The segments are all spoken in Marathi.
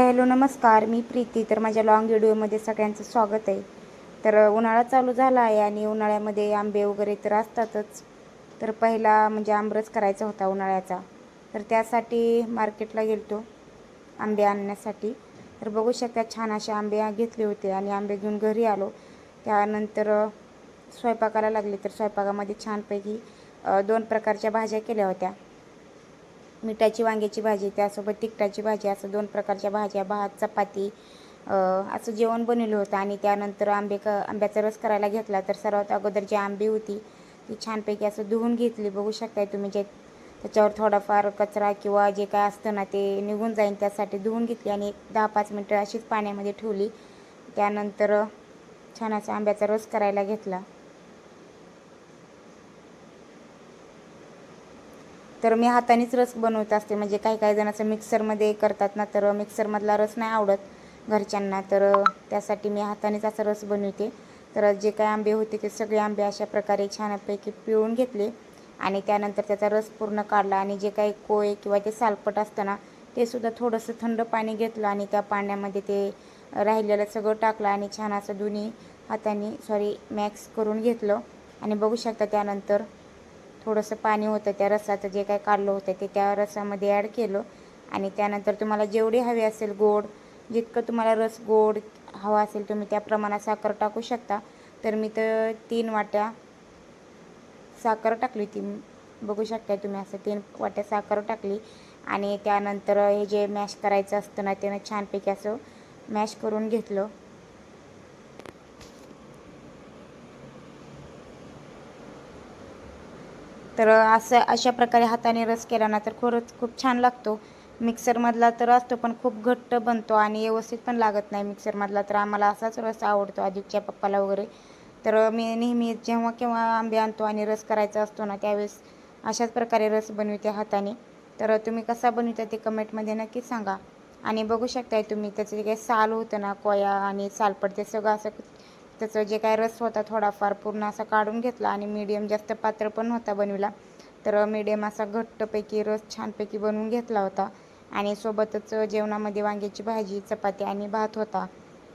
हॅलो नमस्कार. मी प्रीती. तर माझ्या लॉंग व्हिडिओमध्ये सगळ्यांचं स्वागत आहे. तर उन्हाळा चालू झाला आहे आणि उन्हाळ्यामध्ये आंबे वगैरे तर असतातच. तर पहिला म्हणजे आमरस करायचा होता उन्हाळ्याचा. तर त्यासाठी मार्केटला गेलतो आंबे आणण्यासाठी. तर बघू शकता छान असे आंबे घेतले होते आणि आंबे घेऊन घरी आलो. त्यानंतर स्वयंपाकाला लागले. तर स्वयंपाकामध्ये छानपैकी दोन प्रकारच्या भाज्या केल्या होत्या. मिठाची वांग्याची भाजी त्यासोबत तिखटाची भाजी असं दोन प्रकारच्या भाज्या भात चपाती असं जेवण बनवलं होतं. आणि त्यानंतर आंबे क आंब्याचा रस करायला घेतला. तर सर्वात अगोदर जी आंबी होती ती छानपैकी असं धुवून घेतली. बघू शकताय तुम्ही जे त्याच्यावर थोडाफार कचरा किंवा जे काय असतं ना ते निघून जाईल त्यासाठी धुवून घेतली आणि एक दहा पाच मिनटं अशीच पाण्यामध्ये ठेवली. त्यानंतर छान असा आंब्याचा रस करायला घेतला. तर मी हातानेच रस बनवत असते. म्हणजे काही काही जण असं मिक्सरमध्ये करतात ना तर मिक्सरमधला रस नाही आवडत घरच्यांना. तर त्यासाठी मी हातानेच असा रस बनवते. तर जे काही आंबे होते ते सगळे आंबे अशा प्रकारे छानपैकी पिळून घेतले आणि त्यानंतर त्याचा रस पूर्ण काढला आणि जे काही कोय किंवा ते सालपट असतं ना ते सुद्धा थोडंसं थंड पाणी घेतलं आणि त्या पाण्यामध्ये ते राहिलेलं सगळं टाकलं आणि छान असं दोन्ही हाताने सॉरी मॅक्स करून घेतलं. आणि बघू शकता त्यानंतर थोडंसं पाणी होतं त्या रसाचं जे काय काढलं होतं ते त्या रसामध्ये ॲड केलं. आणि त्यानंतर तुम्हाला जेवढी हवी असेल गोड जितकं तुम्हाला रस गोड हवा असेल तुम्ही त्या प्रमाणात साखर टाकू शकता. तर मी तर तीन वाट्या साखर टाकली ती बघू शकता तुम्ही असं तीन वाट्या साखर टाकली. आणि त्यानंतर हे जे मॅश करायचं असतं ना त्यानं छानपैकी असं मॅश करून घेतलं. तर असं अशा प्रकारे हाताने रस केला ना तर खरंच खूप छान लागतो. मिक्सरमधला तर असतो पण खूप घट्ट बनतो आणि व्यवस्थित पण लागत नाही मिक्सरमधला तर आम्हाला असाच रस आवडतो आदिकच्या पप्पाला वगैरे. तर मी नेहमी जेव्हा केव्हा आंबे आणतो आणि रस करायचा असतो ना त्यावेळेस अशाच प्रकारे रस बनविते हाताने. तर तुम्ही कसा बनविता ते कमेंटमध्ये नक्की सांगा. आणि बघू शकताय तुम्ही त्याचं जे काही साल होतं ना कोया आणि सालपड ते सगळं असं त्याचं जे काय रस होता थोडाफार पूर्ण असा काढून घेतला आणि मीडियम जास्त पातळ पण होता बनविला. तर मीडियम असा घट्टपैकी रस छानपैकी बनवून घेतला होता. आणि सोबतच जेवणामध्ये वांग्याची भाजी चपाती आणि भात होता.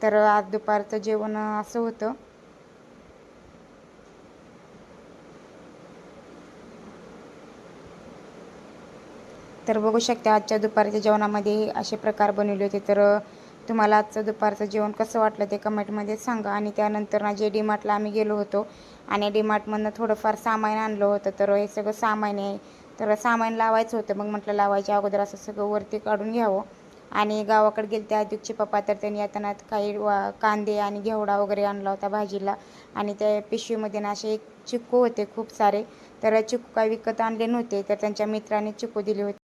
तर आज दुपारचं जेवण असं होतं. तर बघू शकता आजच्या दुपारच्या जेवणामध्ये असे प्रकार बनवले होते. तर तुम्हाला आजचं दुपारचं जेवण कसं वाटलं ते कमेंटमध्ये सांगा. आणि त्यानंतर ना जे डीमार्टला आम्ही गेलो होतो आणि डीमार्टमधनं थोडंफार सामान आणलं होतं तर हे सगळं सामान आहे. तर सामान लावायचं होतं. मग म्हटलं लावायच्या अगोदर असं सगळं वरती काढून घ्यावं. आणि गावाकडे गेले त्या दिवशी पप्पा तर त्यांनी येताना काही वा कांदे आणि घेवडा वगैरे आणला होता भाजीला. आणि त्या पिशवीमध्ये ना असे एक चिक्कू होते खूप सारे. तर चिक्कू काही विकत आणले नव्हते तर त्यांच्या मित्राने चिक्कू दिले होते.